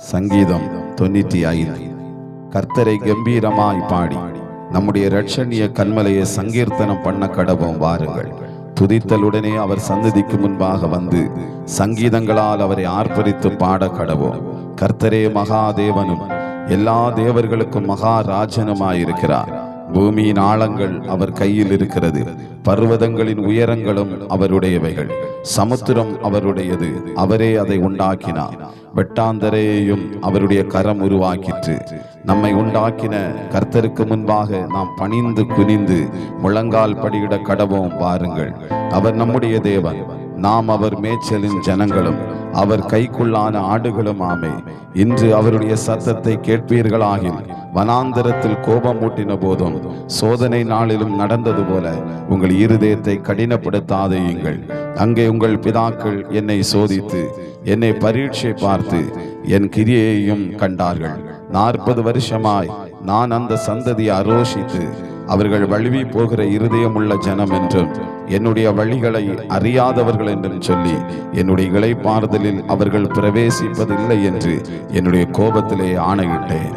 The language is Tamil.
சங்கீதம் தொண்ணூற்றி ஐந்து. கர்த்தரை கம்பீரமாய் பாடி. நம்முடைய ரட்சணிய கண்மலையை சங்கீர்த்தனம் பண்ண கடவும் வாருங்கள். துதித்தலுடனே அவர் சந்ததிக்கு முன்பாக வந்து சங்கீதங்களால் அவரை ஆர்ப்பரித்து பாட கடவோம் கர்த்தரே மகாதேவனும் எல்லா தேவர்களுக்கும் மகாராஜனுமாயிருக்கிறார். பூமியின் ஆழங்கள் அவர் கையில் இருக்கிறது. பர்வதங்களின் உயரங்களும் அவருடையவைகள். சமுத்திரம் அவருடையது. அவரே அதை உண்டாக்கினார். வெட்டாந்தரையையும் அவருடைய கரம் உருவாக்கிற்று. நம்மை உண்டாக்கின கர்த்தருக்கு முன்பாக நாம் பணிந்து குனிந்து முழங்கால் படியிட கடவோம் பாருங்கள். அவர் நம்முடைய தேவன். நாம் அவர் மேய்ச்சலின் ஜனங்களும். அவர் கைக்குள்ளான ஆடுகளும் ஆமே. இன்று அவருடைய சத்தத்தை கேட்பீர்களாகில். வனாந்தரத்தில் கோபம் மூட்டின போதும் சோதனை நாளிலும் நடந்தது போல உங்கள் இருதயத்தை கடினப்படுத்தாதையுங்கள். அங்கே உங்கள் பிதாக்கள் என்னை சோதித்து என்னை பரீட்சை பார்த்து என் கிரியையையும் கண்டார்கள். நாற்பது வருஷமாய் நான் அந்த சந்ததியை அரோஷித்து அவர்கள் வழுவி போகிற இருதயமுள்ள ஜனம் என்றும் என்னுடைய வழிகளை அறியாதவர்கள் என்றும் சொல்லி என்னுடைய இளைப்பாறுதலில் அவர்கள் பிரவேசிப்பதில்லை என்று என்னுடைய கோபத்திலே ஆணையிட்டேன்.